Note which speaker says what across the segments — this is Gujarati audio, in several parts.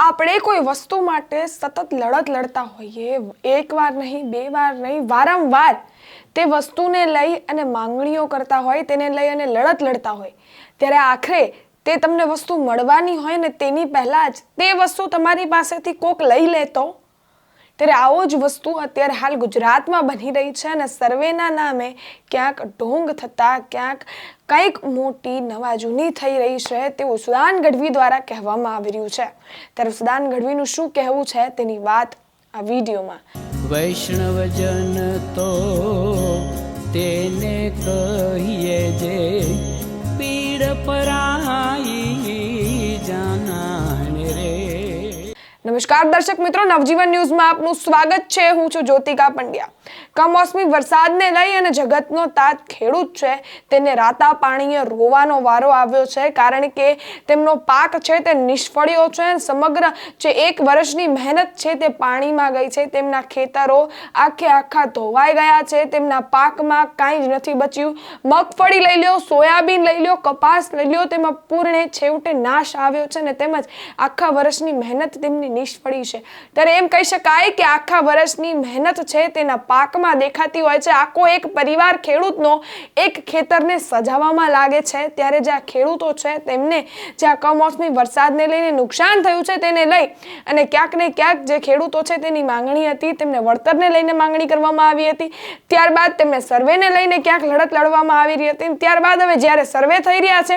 Speaker 1: આપણે કોઈ વસ્તુ માટે સતત લડત લડતા હોઈએ, એક વાર નહીં, બે વાર નહીં, વારંવાર તે વસ્તુને લઈ અને માંગણીઓ કરતા હોય, તેને લઈ અને લડત લડતા હોય. ત્યારે આખરે તે તમને વસ્તુ મળવાની હોય ને તેની પહેલાં જ તે વસ્તુ તમારી પાસેથી કોક લઈ લેતો. ત્યારે આવો જ વસ્તુ અત્યારે હાલ ગુજરાતમાં બની રહી છે અને સર્વેના નામે ક્યાંક ઢોંગ થતા, ક્યાંક કંઈક મોટી નવા જૂની થઈ રહી છે તેવું સુદાન ગઢવી દ્વારા કહેવામાં આવી રહ્યું છે. ત્યારે સુદાન ગઢવીનું શું કહેવું છે તેની વાત આ વિડીયોમાં.
Speaker 2: વૈષ્ણવજન તો તેને કહીએ જે પીડ પરાઈ
Speaker 1: નમસ્કાર દર્શક મિત્રો નવજીવન ન્યૂઝમાં આપનું સ્વાગત છે. હું છું જ્યોતિકા પંડ્યા. કમોસમી વરસાદને લઈ અને જગતનો તાત ખેડૂત છે, તેને રાતા પાણીએ રોવાનો વારો આવ્યો છે, કારણ કે તેમનો પાક છે તે નિષ્ફળ્યો છે. સમગ્ર જે એક વર્ષની મહેનત છે તે પાણીમાં ગઈ છે. તેમના ખેતરો આખે આખા ધોવાઈ ગયા છે. તેમના પાકમાં કાંઈ જ નથી બચ્યું. મગફળી લઈ લ્યો, સોયાબીન લઈ લ્યો, કપાસ લઈ લ્યો, તેમાં પૂર્ણે છેવટે નાશ આવ્યો છે ને તેમજ આખા વર્ષની મહેનત તેમની નિષ્ફળી છે. ત્યારે એમ કહી શકાય કે આખા વર્ષની મહેનત છે તેના પાકમાં દેખાતી હોય છે. આખો એક પરિવાર ખેડૂતનો એક ખેતરને સજાવવામાં લાગે છે. ત્યારે જે ખેડૂતો છે, તેમને જે કમોસમી વરસાદને લઈને નુકસાન થયું છે, તેને લઈ અને ક્યાંક ને ક્યાંક જે ખેડૂતો છે, તેની માંગણી હતી. તેમને વળતરને લઈને માંગણી કરવામાં આવી હતી. ત્યારબાદ તેમને સર્વેને લઈને ક્યાંક લડત લડવામાં આવી રહી હતી. ત્યારબાદ હવે જ્યારે સર્વે થઈ રહ્યા છે,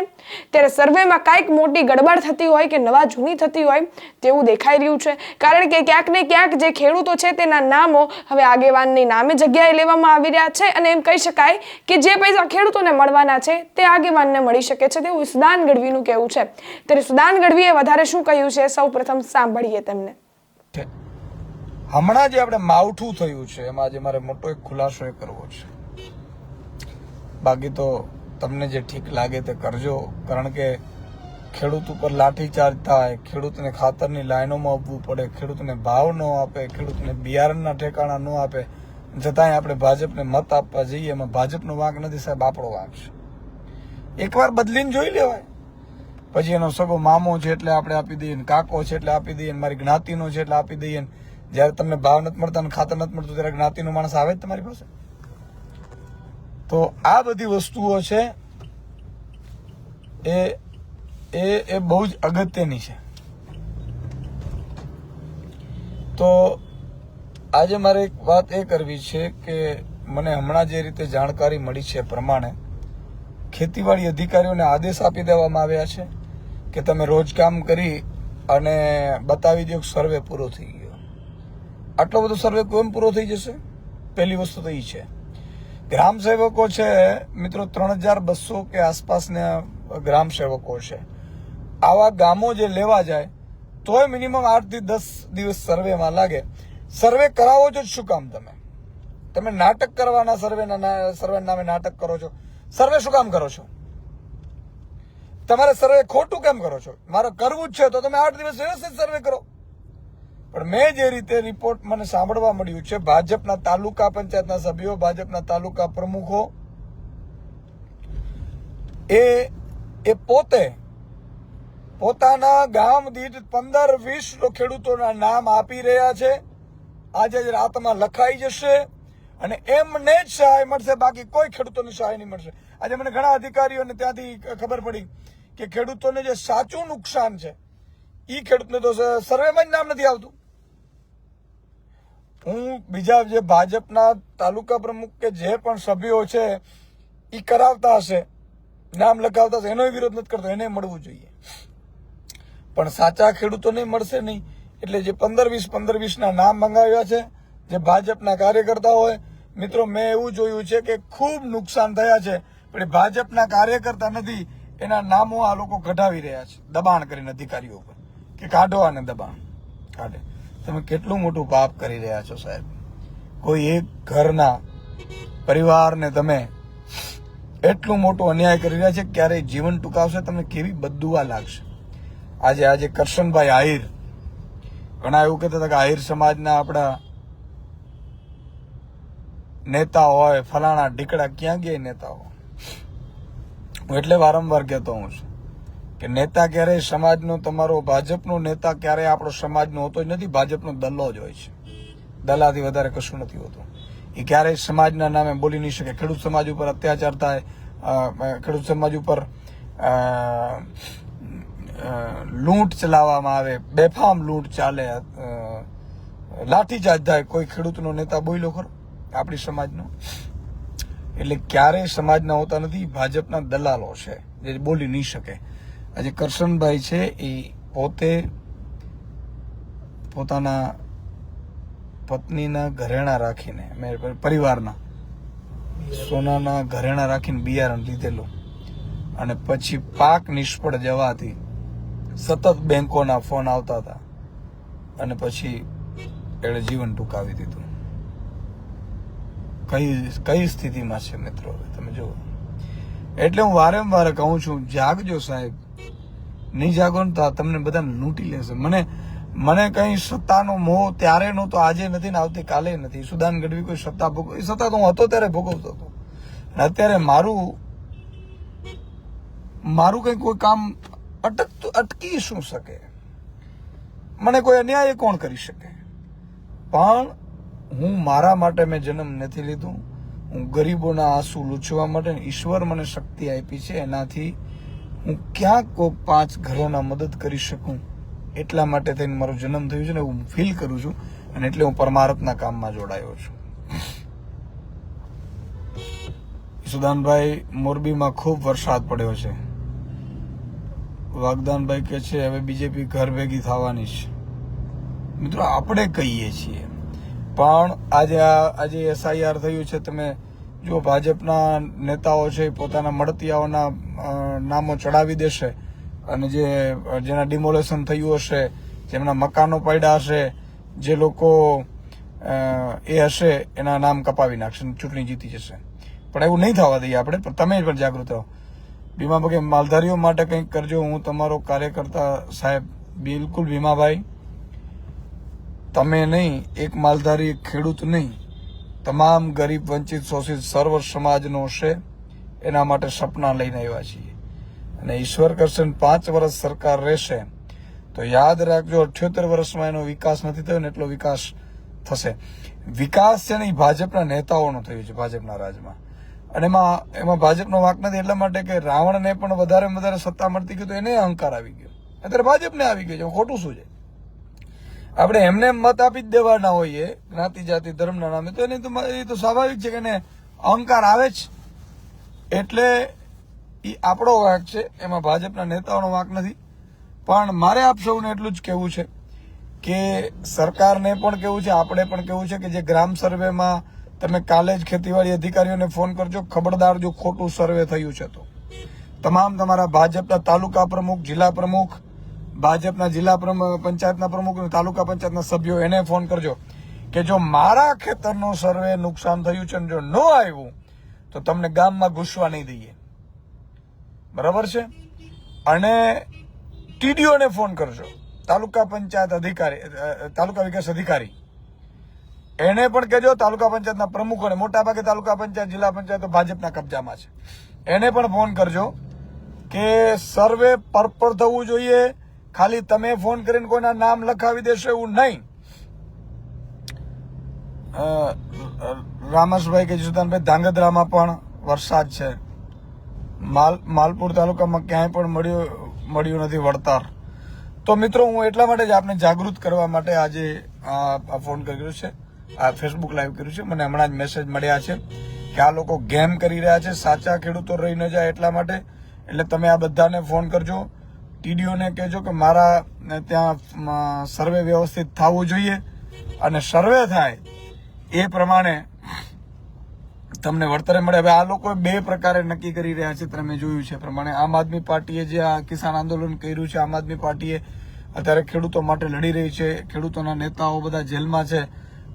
Speaker 1: ત્યારે સર્વેમાં કાંઈક મોટી ગડબડ થતી હોય કે નવા જૂની થતી હોય તેવું દેખાઈ રહ્યું છે. કારણ કે ક્યાંક ને ક્યાંક જે ખેડૂતો છે, તેના નામો હવે આગેવાનની નામે જગ્યાએ લેવામાં આવી રહ્યા છે અને એમ કહી શકાય કે જે પૈસા ખેડૂતોને મળવાના છે, તે આગેવાનને મળી શકે છે. તેવું સુદાન ગઢવીનું કહેવું છે. ત્યારે સુદાન ગઢવીએ વધારે શું કહ્યું છે? સૌ પ્રથમ સાંભળીએ તેમને.
Speaker 3: હમણાં જે આપણે માવઠું થયું છે, એમાં આજે મારે મોટો એક ખુલાસો એ કરવો છે. બાકી તો તમને જે ઠીક લાગે તે કરજો, કારણ કે ખેડૂત ઉપર લાઠીચાર્જ થાય, ખેડૂતને ખાતરની લાઈનોમાં આપવું પડે, ખેડૂતને ભાવ ન આપે, ખેડૂતને બિયારણના ઠેકાણા ન આપે છતાંય આપણે ભાજપને મત આપવા જઈએ, એમાં ભાજપનો વાંક નથી, સાહેબ, આપણો વાંક છે. એકવાર બદલીને જોઈ લેવાય. પછી એનો સગો મામો છે એટલે આપણે આપી દઈએ ને કાકો છે એટલે આપી દઈએ ને મારી જ્ઞાતિનો છે એટલે આપી દઈએ ને. જ્યારે તમને ભાવ નથી મળતા ને ખાતર નથી મળતું, ત્યારે જ્ઞાતિનો માણસ આવે જ તમારી પાસે. તો આ બધી વસ્તુઓ છે, એ એ એ બહુ જ અગત્યની છે. તો આજે મારે એક વાત એ કરવી છે કે મને હમણાં જે રીતે જાણકારી મળી છે પ્રમાણે ખેતીવાડી અધિકારીઓને આદેશ આપી દેવામાં આવ્યા છે કે તમે રોજ કામ કરી અને બતાવી દો સર્વે પૂરો થઈ ગયો. આટલો બધો સર્વે કેમ પૂરો થઈ જશે? પહેલી વસ્તુ તો એ છે. ગ્રામ સેવકો છે, મિત્રો, ત્રણ હજાર બસો કે આસપાસના ગ્રામ સેવકો છે. આવા ગામો જે લેવા જાય, તોય મિનિમમ આઠથી દસ દિવસ સર્વેમાં લાગે. સર્વે કરાવો છો શું કામ તમે? તમે નાટક કરવાના સર્વેના સર્વે નામે નાટક કરો છો. સર્વે શું કામ કરો છો? તમારે સર્વે ખોટું કેમ કરો છો? મારે કરવું જ છે, તો તમે આઠ દિવસ વ્યવસ્થિત સર્વે કરો. પણ મેં જે રીતે રિપોર્ટ મને સાંભળવા મળ્યું છે, ભાજપના તાલુકા પંચાયતના સભ્યો, ભાજપના તાલુકા પ્રમુખો, એ એ પોતે પોતાના ગામ દીઠ પંદર વીસ ખેડૂતોના નામ આપી રહ્યા છે. આજે જ રાતમાં લખાઈ જશે અને એમને જ સહાય મળશે, બાકી કોઈ ખેડૂતોને સહાય નહીં મળશે. આજે મને ઘણા અધિકારીઓને ત્યાંથી ખબર પડી કે ખેડૂતોને જે સાચું નુકસાન છે એ ખેડૂતને તો સર્વેમાં જ નામ નથી આવતું. હું બીજા જે ભાજપના તાલુકા પ્રમુખ કે જે પણ સભ્યો છે એ કરાવતા હશે, નામ લખાવતા હશે, એનો વિરોધ નથી કરતો, એને મળવું જોઈએ. પણ સાચા ખેડૂતોને મળશે નહીં એટલે જે પંદર વીસ, પંદર વીસના નામ મંગાવ્યા છે, જે ભાજપના કાર્યકર્તા હોય, મિત્રો, મેં એવું જોયું છે કે ખૂબ નુકસાન થયા છે, પણ ભાજપના કાર્યકર્તા નથી, એના નામો આ લોકો કઢાવી રહ્યા છે, દબાણ કરીને અધિકારીઓ પર કે કાઢો આને દબાણ. કાઢે. તમે કેટલું મોટું પાપ કરી રહ્યા છો, સાહેબ. કોઈ એક ઘરના પરિવારને તમે એટલું મોટું અન્યાય કરી રહ્યા છે, ક્યારેય જીવન ટૂંકાવશે, તમને કેવી બદુઆ લાગશે? આજે આજે કરશનભાઈ આહિર ઘણા એવું કહેતા હતા કે આહિર સમાજના આપણા નેતા હોય, ફલાણા ઢીકડા ક્યાં ગયા નેતાઓ હું એટલે વારંવાર કહેતો હું છું કે નેતા ક્યારેય સમાજનો, તમારો ભાજપનો નેતા ક્યારેય આપણો સમાજનો હોતો જ નથી, ભાજપનો દલ્લો જ હોય છે. દલાથી વધારે કશું નથી હોતું. એ ક્યારેય સમાજના નામે બોલી નહીં શકે. ખેડૂત સમાજ ઉપર અત્યાચાર થાય ખેડૂત સમાજ ઉપર લૂંટ ચલાવવામાં આવે, બેફામ લૂંટ ચાલે લાઠીચાર્જ થાય, કોઈ ખેડૂતનો નેતા બોલ્યો ખરો? આપણી સમાજનો? એટલે ક્યારેય સમાજના હોતા નથી, ભાજપના દલાલો છે, જે બોલી નહીં શકે. આજે કરશનભાઈ છે, એ પોતે પોતાના પત્નીના ઘરેણા રાખીને પરિવારના, સોનાના ઘરેણા રાખીને બિયારણ લીધેલું. અને પછી પાક નિષ્ફળ જવાથી સતત બેંકોના ફોન આવતા હતા અને પછી એણે જીવન ટૂંકાવી દીધું. કઈ કઈ સ્થિતિમાં છે મિત્રો તમે જુઓ. એટલે હું વારંવાર કહું છું, જાગજો સાહેબ. નહીં જાગો ને તો તમને બધાને લૂંટી લેશે. મને મને કઈ સત્તાનો મોહ ત્યારે નહોતો આજે નથી ને આવતીકાલે નથી. સુદાન ગઢવી કોઈ સત્તા ભોગવ, એ સત્તા તો હું હતો ત્યારે ભોગવતો હતો. અત્યારે મારું મારું કઈ કોઈ કામ અટકતું અટકી શું શકે? મને કોઈ અન્યાય કોણ કરી શકે? પણ હું મારા માટે મેં જન્મ નથી લીધો. હું ગરીબોના આંસુ લૂછવા માટે ઈશ્વર મને શક્તિ આપી છે. એનાથી હું ક્યાંક કોઈ પાંચ ઘરોના મદદ કરી શકું. એટલા માટે થઈને મારો જન્મ થયો છે ને હું ફીલ કરું છું અને એટલે હું પરમારથના કામમાં જોડાયો છું. સુદાનભાઈ મોરબીમાં ખૂબ વરસાદ પડ્યો છે. વાગદાનભાઈ કે છે, હવે બીજેપી ઘર ભેગી થવાની છે. મિત્રો, આપણે કહીએ છીએ. પણ આજે આ, આજે એસઆઈઆર થયું છે, તમે જો ભાજપના નેતાઓ છે, એ પોતાના મળતિયાઓના નામો ચડાવી દેશે અને જે, જેના ડિમોલેશન થયું હશે, જેમના મકાનો પડ્યા હશે, જે લોકો એ હશે, એના નામ કપાવી નાખશે ચૂંટણી જીતી જશે. પણ એવું નહીં થવા દઈએ આપણે, પણ તમે પણ જાગૃત રહો. ભીમા ભગે માલધારીઓ માટે કંઈક કરજો. હું તમારો કાર્યકર્તા સાહેબ બિલકુલ ભીમાભાઈ. તમે નહીં, એક માલધારી ખેડૂત નહીં. તમામ ગરીબ વંચિત શોષિત સર્વ સમાજનો છે. એના માટે સપના લઈને આવ્યા છીએ. અને ઈશ્વર કરશે પાંચ વર્ષ સરકાર રહેશે. તો યાદ રાખજો, અઠ્યોતેર વર્ષમાં એનો વિકાસ નથી થયો ને એટલો વિકાસ થશે. વિકાસ છે ને એ ભાજપના નેતાઓનો થયો છે, ભાજપના રાજમાં. અને એમાં એમાં ભાજપનો વાંક નથી, એટલા માટે કે રાવણને પણ વધારે વધારે સત્તા મળતી ગઈ તો એને અહંકાર આવી ગયો. અત્યારે ભાજપને આવી ગયો છે ખોટું શું છે? આપણે એમને એમ મત આપી જ દેવાના હોઈએ, જ્ઞાતિ, જાતિ, ધર્મના નામે, તો એને તો એ તો સ્વાભાવિક છે કે એને અહંકાર આવે જ. એટલે એ આપણો વાંક છે, એમાં ભાજપના નેતાઓનો વાંક નથી. પણ મારે આપ સૌને એટલું જ કહેવું છે કે સરકારને પણ કેવું છે, આપણે પણ કેવું છે કે જે ગ્રામ સર્વેમાં તમે કાલે જ ખેતીવાડી અધિકારીઓને ફોન કરજો. ખબરદાર જો ખોટું સર્વે થયું છે તો. તમામ તમારા ભાજપના તાલુકા પ્રમુખ, જિલ્લા પ્રમુખ, ભાજપના જિલ્લા પંચાયતના પ્રમુખ તાલુકા પંચાયતના સભ્યો, એને ફોન કરજો કે જો મારા ખેતરનો સર્વે નુકસાન થયું છે જો ન આવ્યું, તો તમને ગામમાં ઘૂસવા નહીં દઈએ. બરાબર છે? અને ટીડીઓને ફોન કરજો. તાલુકા પંચાયત અધિકારી તાલુકા વિકાસ અધિકારી. એને પણ કહેજો તાલુકા પંચાયતના પ્રમુખોને મોટા ભાગે તાલુકા પંચાયત, જિલ્લા પંચાયત ભાજપના કબજામાં છે. એને પણ ફોન કરજો કે સર્વે પરપર થવું જોઈએ. ખાલી તમે ફોન કરીને કોઈના નામ લખાવી દેશો એવું નહીં. રામસભાઈ કે જસુદાનભાઈ ધાંગધ્રામાં પણ વરસાદ છે. માલ, માલપુર તાલુકામાં ક્યાંય પણ મળ્યું મળ્યું નથી વળતર. તો મિત્રો, હું એટલા માટે જ આપને જાગૃત કરવા માટે આજે આ ફોન કર્યો છે. આ ફેસબુક લાઈવ કર્યું છે. મને હમણાં જ મેસેજ મળ્યા છે કે આ લોકો ગેમ કરી રહ્યા છે. સાચા ખેડૂતો રહી ન જાય એટલા માટે. એટલે તમે આ બધાને ફોન કરજો. ટીડીઓને કહેજો કે મારા ત્યાં સર્વે વ્યવસ્થિત થવું જોઈએ. અને સર્વે થાય એ પ્રમાણે તમને વળતરે મળે. હવે આ લોકો બે પ્રકારે નક્કી કરી રહ્યા છે, તમે જોયું છે પ્રમાણે. આમ આદમી પાર્ટીએ જે આ કિસાન આંદોલન કર્યું છે, આમ આદમી પાર્ટીએ અત્યારે ખેડૂતો માટે લડી રહી છે. ખેડૂતોના નેતાઓ બધા જેલમાં છે.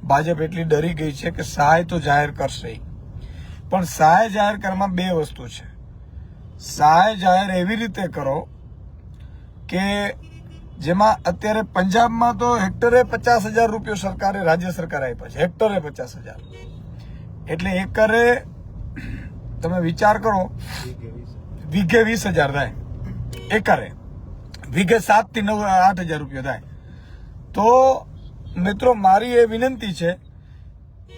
Speaker 3: ભાજપ એટલી ડરી ગઈ છે કે સહાય તો જાહેર કરશે. પણ સહાય જાહેર કરવામાં બે વસ્તુ છે. સહાય જાહેર એવી રીતે કરો કે જેમાં અત્યારે પંજાબમાં તો હેક્ટરે પચાસ હજાર રૂપિયો સરકારે, રાજ્ય સરકારે આપ્યા છે. હેક્ટરે પચાસ હજાર. એટલે એકરે તમે વિચાર કરો, વીઘે વીસ હજાર થાય. એકરે વીઘે સાતથી નવ, આઠ હજાર રૂપિયા થાય. તો મિત્રો, મારી એ વિનંતી છે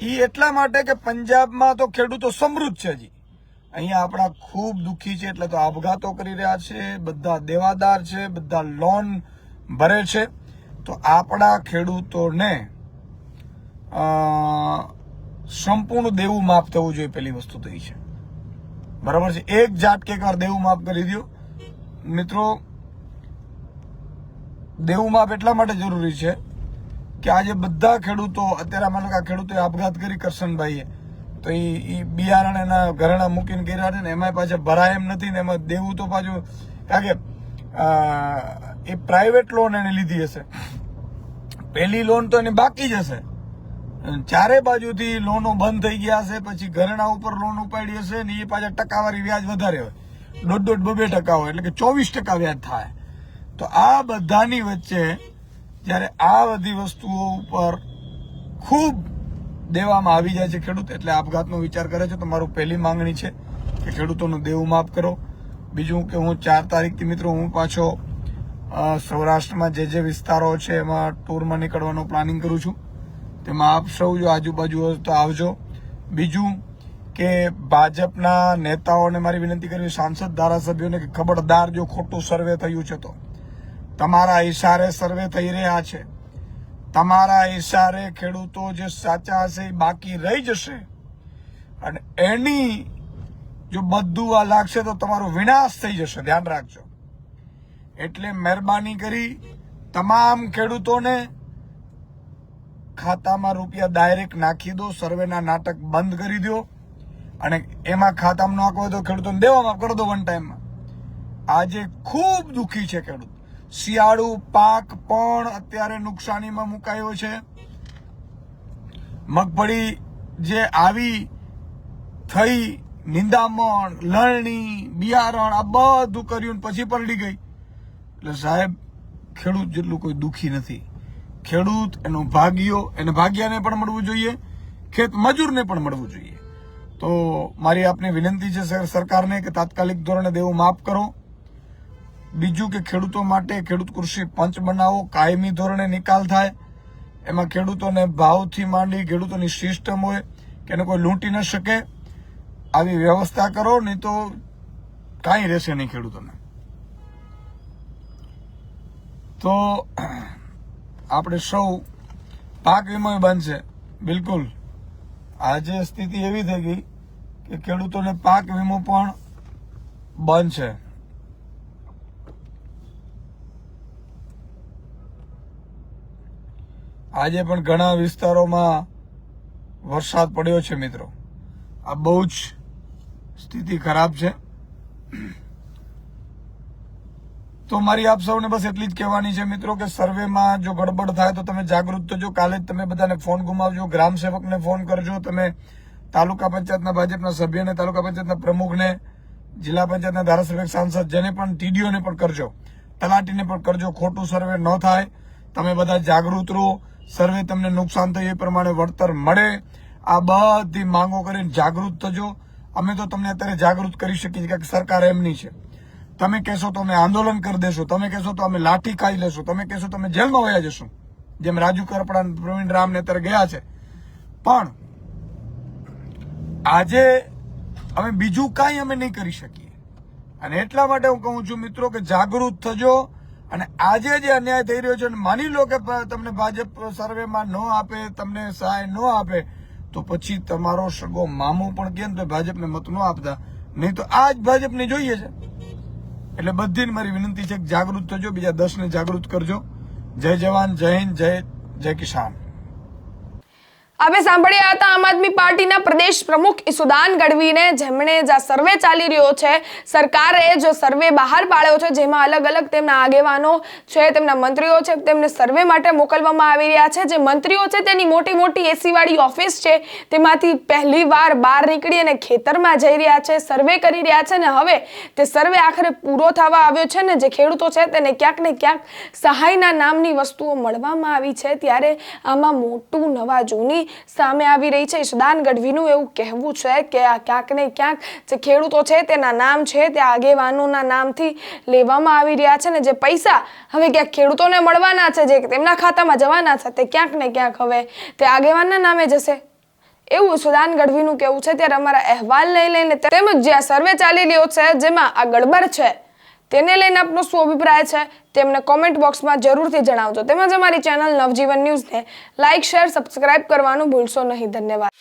Speaker 3: એ એટલા માટે કે પંજાબમાં તો ખેડૂતો સમૃદ્ધ છે હજી. અહીંયા આપણા ખૂબ દુઃખી છે, એટલે તો આપઘાતો કરી રહ્યા છે, બધા દેવાદાર છે, બધા લોન ભરે છે. તો આપણા ખેડૂતોને સંપૂર્ણ દેવું માફ થવું જોઈએ પેલી વસ્તુ એ છે. બરાબર છે? એક ઝાટકે એકવાર દેવું માફ કરી દો મિત્રો, દેવું માફ એટલા માટે જરૂરી છે કે આજે બધા ખેડૂતો, અત્યારે કે આ ખેડૂતોએ આપઘાત કરી કરશનભાઈએ. તો એ એ બિયારણ એના ઘરેણા મૂકીને કર્યા છે ને એમાં પાછા ભરાય એમ નથી ને એમાં દેવું તો પાછું, કારણ કે એ પ્રાઇવેટ લોન એને લીધી હશે. પહેલી લોન તો એની બાકી જ હશે. ચારે બાજુથી લોનો બંધ થઈ ગયા હશે પછી ઘરેણા ઉપર લોન ઉપાડી હશે ને એ પાછા ટકાવારી વ્યાજ વધારે હોય. દોઢ દોઢ બબે ટકા હોય, એટલે કે ચોવીસ ટકા વ્યાજ થાય. તો આ બધાની વચ્ચે જ્યારે આ બધી વસ્તુઓ ઉપર ખૂબ દેવામાં આવી જાય છે ખેડૂત, એટલે આપઘાતનો વિચાર કરે છે. તો મારું પહેલી માંગણી છે કે ખેડૂતોનું દેવું માફ કરો. બીજું કે હું ચાર તારીખથી મિત્રો હું પાછો સૌરાષ્ટ્રમાં જે જે વિસ્તારો છે એમાં ટૂરમાં નીકળવાનું પ્લાનિંગ કરું છું. તેમાં આપ સૌ જો આજુબાજુ હોય તો આવજો. બીજું કે ભાજપના નેતાઓને મારી વિનંતી કરવી, સાંસદ ધારાસભ્યોને કે ખબરદાર જો ખોટું સર્વે થયું છે તો. તમારા ઈશારે સર્વે થઈ રહ્યા છે. તમારા ઈશારે ખેડૂતો જે સાચા હશે એ બાકી રહી જશે. અને એની જો બધું આ લાગશે તો તમારો વિનાશ થઈ જશે. ધ્યાન રાખજો. એટલે મહેરબાની કરી તમામ ખેડૂતોને ખાતામાં રૂપિયા ડાયરેક્ટ નાખી દો, સર્વેના નાટક બંધ કરી દો. અને એમાં ખાતામાં નાખો તો ખેડૂતોને દેવામાં કરો દો વન ટાઈમમાં આજે ખૂબ દુઃખી છે ખેડૂત. શિયાળુ પાક પણ અત્યારે નુકસાનીમાં મુકાયો છે. મગફળી જે આવી થઈ, નિંદામણ, લણણી, બિયારણ, આ બધું કર્યું પછી પલડી ગઈ. એટલે સાહેબ, ખેડૂત જેટલું કોઈ દુખી નથી. ખેડૂત એનો ભાગ્યો, એને ભાગ્યાને પણ મળવું જોઈએ, ખેત મજૂરને પણ મળવું જોઈએ. તો મારી આપને વિનંતી છે, સર, સરકારને, કે તાત્કાલિક ધોરણે દેવું માફ કરો. બીજું કે ખેડૂતો માટે ખેડૂત કૃષિ પંચ બનાવો, કાયમી ધોરણે નિકાલ થાય. એમાં ખેડૂતોને ભાવથી માંડી ખેડૂતોની સિસ્ટમ હોય કે એને કોઈ લૂંટી ન શકે. આવી વ્યવસ્થા કરો, નહીં તો કાંઈ રહેશે નહીં ખેડૂતોને. તો આપણે સૌ પાક વીમો બનશે. બિલકુલ. આજે સ્થિતિ એવી થઈ ગઈ કે ખેડૂતોને પાક વીમો પણ બંધ છે આજે પણ ઘણા વિસ્તારોમાં વરસાદ પડ્યો છે મિત્રો. આ બહુ જ સ્થિતિ ખરાબ છે. તો મારી આપ સૌને બસ એટલી જ કહેવાની છે મિત્રો કે સર્વેમાં જો ગડબડ થાય તો તમે જાગૃત થજો કાલે જ તમે બધાને ફોન ગુમાવજો, ગ્રામ સેવકને ફોન કરજો. તમે તાલુકા પંચાયતના ભાજપના સભ્યને તાલુકા પંચાયતના પ્રમુખને, જિલ્લા પંચાયતના ધારાસભ્ય સાંસદ જેને પણ ટીડીઓને પણ કરજો. તલાટીને પણ કરજો. ખોટું સર્વે ન થાય. તમે બધા જાગૃત રહો. સર્વે તમને નુકસાન થાય એ પ્રમાણે વળતર મળે. આ બધી માંગો કરીને જાગૃત થજો. અમે તો તમને અત્યારે જાગૃત કરી શકીએ છીએ કે સરકાર એમની છે. તમે કહેશો તો અમે આંદોલન કરી દેશું. તમે કહેશો તો અમે લાઠી ખાઈ લેશું. તમે કહેશો તો અમે જેલમાં વયા જશું. જેમ રાજુ કરપડા પ્રવીણ રામને અત્યારે ગયા છે. પણ આજે અમે બીજું કાંઈ અમે નહીં કરી શકીએ. અને એટલા માટે હું કહું છું મિત્રો કે જાગૃત થજો. અને આજે જે અન્યાય થઈ રહ્યો છે માની લો કે તમને ભાજપ સર્વેમાં ન આપે, તમને સહાય ન આપે, તો પછી તમારો સગો મામો પણ કેમ તો ભાજપને મત ન આપતા? નહીં તો આ જ ભાજપને જોઈએ છે. એટલે બધીને મારી વિનંતી છે કે જાગૃત થજો, બીજા દસને જાગૃત કરજો. જય જવાન, જય હિન્દ, જય જય કિસાન.
Speaker 1: હવે સાંભળ્યા હતા આમ આદમી પાર્ટીના પ્રદેશ પ્રમુખ ઈસુદાન ગઢવીને જેમણે જે સર્વે ચાલી રહ્યો છે. સરકારે જો સર્વે બહાર પાડ્યો છે, જેમાં અલગ અલગ તેમના આગેવાનો છે, તેમના મંત્રીઓ છે, તેમને સર્વે માટે મોકલવામાં આવી રહ્યા છે. જે મંત્રીઓ છે, તેની મોટી મોટી એસીવાળી ઓફિસ છે. તેમાંથી પહેલી વાર બહાર નીકળી અને ખેતરમાં જઈ રહ્યા છે, સર્વે કરી રહ્યા છે ને હવે તે સર્વે આખરે પૂરો થવા આવ્યો છે ને જે ખેડૂતો છે તેને ક્યાંક ને ક્યાંક સહાયના નામની વસ્તુઓ મળવામાં આવી છે. ત્યારે આમાં મોટું નવા જૂની સામે આવી રહી છે. ઈશદાન ગઢવીનું એવું કહેવું છે કે આ ક્યાંક ને ક્યાંક જે ખેડૂતો છે તેના નામ છે તે આગેવાનોના નામથી લેવામાં આવી રહ્યા છે ને જે પૈસા હવે ક્યાંક ખેડૂતોને મળવાના છે, જે તેમના ખાતામાં જવાના છે, તે ક્યાંક ને ક્યાંક હવે તે આગેવાનના નામે જશે. એવું સુદાન ગઢવીનું કેવું છે. ત્યારે અમારા અહેવાલ લઈ લઈને તેમજ જે આ સર્વે ચાલી રહ્યો છે, જેમાં આ ગડબડ છે તેને લઈને આપનો શું અભિપ્રાય છે તેમને કોમેન્ટ બોક્સમાં જરૂરથી જણાવજો. તેમજ અમારી ચેનલ નવજીવન ન્યૂઝને લાઇક શેર સબસ્ક્રાઇબ કરવાનું ભૂલશો નહીં. ધન્યવાદ.